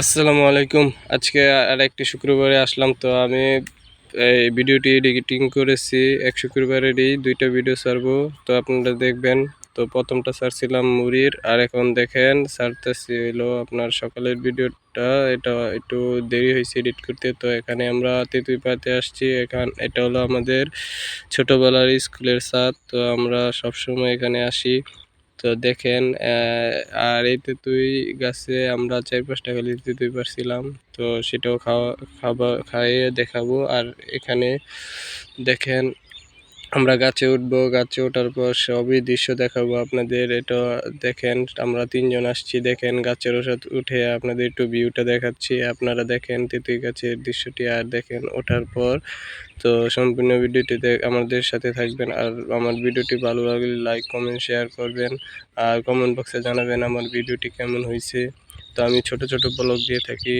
আসসালামু আলাইকুম। আজকে আর একটি শুক্রবারে আসলাম, তো আমি এই ভিডিওটি এডিটিং করেছি। এক শুক্রবারেরই দুইটা ভিডিও ছাড়বো, তো আপনারা দেখবেন। তো প্রথমটা ছাড়ছিলাম মুড়ির, আর এখন দেখেন ছাড়তেছি হলো আপনার সকালের ভিডিওটা। এটা একটু দেরি হয়েছে এডিট করতে, তো এখানে আমরা তেঁতুই পাতে আসছি। এখান, এটা হলো আমাদের ছোটোবেলার স্কুলের ছাদ, তো আমরা সবসময় এখানে আসি। তো দেখেন আর এই তেঁতুই গাছে আমরা চার পাঁচটা খালি তেঁতুই পারছিলাম তো সেটাও খাওয়া খাবার খাইয়ে দেখাবো। আর এখানে দেখেন আমরা গাছে উঠবো, গাছে ওঠার পর সবই দৃশ্য দেখাবো আপনাদের। এটা দেখেন, আমরা তিনজন আসছি, দেখেন গাছের ওষুধ উঠে আপনাদের একটু ভিউটা দেখাচ্ছি। আপনারা দেখেন তেঁতুই গাছের দৃশ্যটি আর দেখেন ওঠার পর। তো সম্পূর্ণ ভিডিওটি আমাদের সাথে থাকবেন আর আমার ভিডিওটি ভালো লাগলে লাইক কমেন্ট শেয়ার করবেন। আর কমেন্ট বক্সে জানাবেন আমার ভিডিওটি কেমন হয়েছে। তো আমি ছোট ছোট ব্লগ দিয়ে থাকি,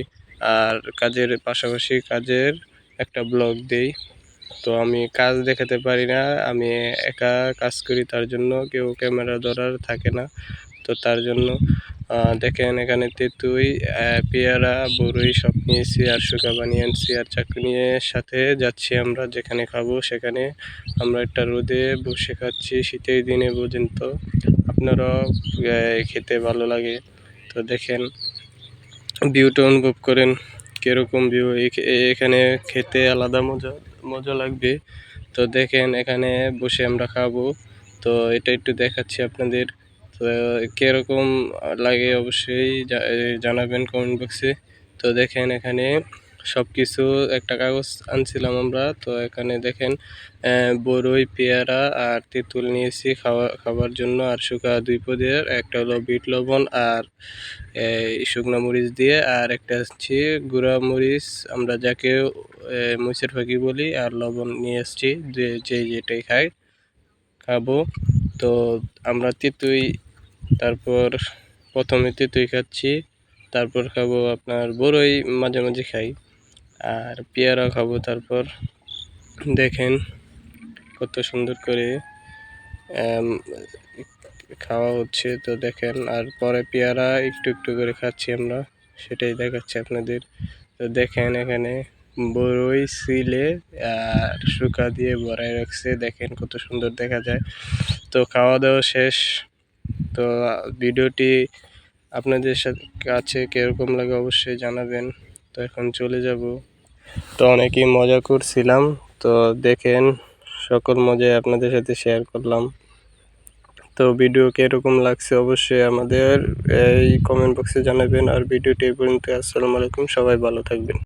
আর কাজের পাশাপাশি কাজের একটা ব্লগ দেই। তো আমি কাজ দেখাতে পারি না, আমি একা কাজ করি, তার জন্য কেউ ক্যামেরা ধরার থাকে না। তো তার জন্য দেখেন এখানে তেঁতুই পেয়ারা, বরুই সব নিয়েছি, আর শুকা বানিয়ে আনছি, আর নিয়ে সাথে যাচ্ছি আমরা, যেখানে খাব সেখানে। আমরা একটা রোদে বসে খাচ্ছি, শীতের দিনে বোঝেন তো। আপনারাও খেতে ভালো লাগে। তো দেখেন, ভিউটা অনুভব করেন, কীরকম ভিউ এখানে খেতে আলাদা মজা। মজা লাগবে। তো দেখেন, এখানে বসে আমরা খাব। তো এটা একটু দেখাচ্ছি আপনাদের। তো কীরকম লাগে অবশ্যই জানাবেন কমেন্ট বক্সে তো দেখেন, এখানে সব কিছু একটা কাগজ আনছিলাম আমরা। তো এখানে দেখেন বরই, পেয়ারা আর তেঁতুল নিয়েছি খাওয়া, খাবার জন্য। আর শুকা দুই পদের, একটা হলো বিট লবণ আর শুকনো মরিচ দিয়ে। আর একটা হচ্ছে গুঁড়া মরিচ। আমরা যাকে মুচের ফাঁকি বলি আর লবণ নিয়ে এসছি, যে যেটাই খাই, খাব। তো আমরা তেঁতুই, তারপর প্রথমে তেঁতুই খাচ্ছি, তারপর খাব আপনার বড়ই মাঝে মাঝে খাই, আর পেয়ারা খাব তারপর। দেখেন কত সুন্দর করে খাওয়া হচ্ছে, তো দেখেন, আর পরে পেয়ারা একটু একটু করে খাচ্ছি আমরা, সেটাই দেখাচ্ছি আপনাদের। তো দেখেন এখানে বড়ই সিলে আর শুকা দিয়ে ভরাই রাখছে। দেখেন কত সুন্দর দেখা যায়। তো খাওয়া দাওয়া শেষ। তো ভিডিওটি আপনাদের সাথে কাছে কীরকম লাগে অবশ্যই জানাবেন। তো এখন চলে যাব। তো অনেকেই মজা করছিলাম। তো দেখেন, সকল মজায় আপনাদের সাথে শেয়ার করলাম। তো ভিডিও কীরকম লাগছে অবশ্যই আমাদের এই কমেন্ট বক্সে জানাবেন। আর ভিডিওটি এই পর্যন্ত আসসালামু আলাইকুম। সবাই ভালো থাকবেন।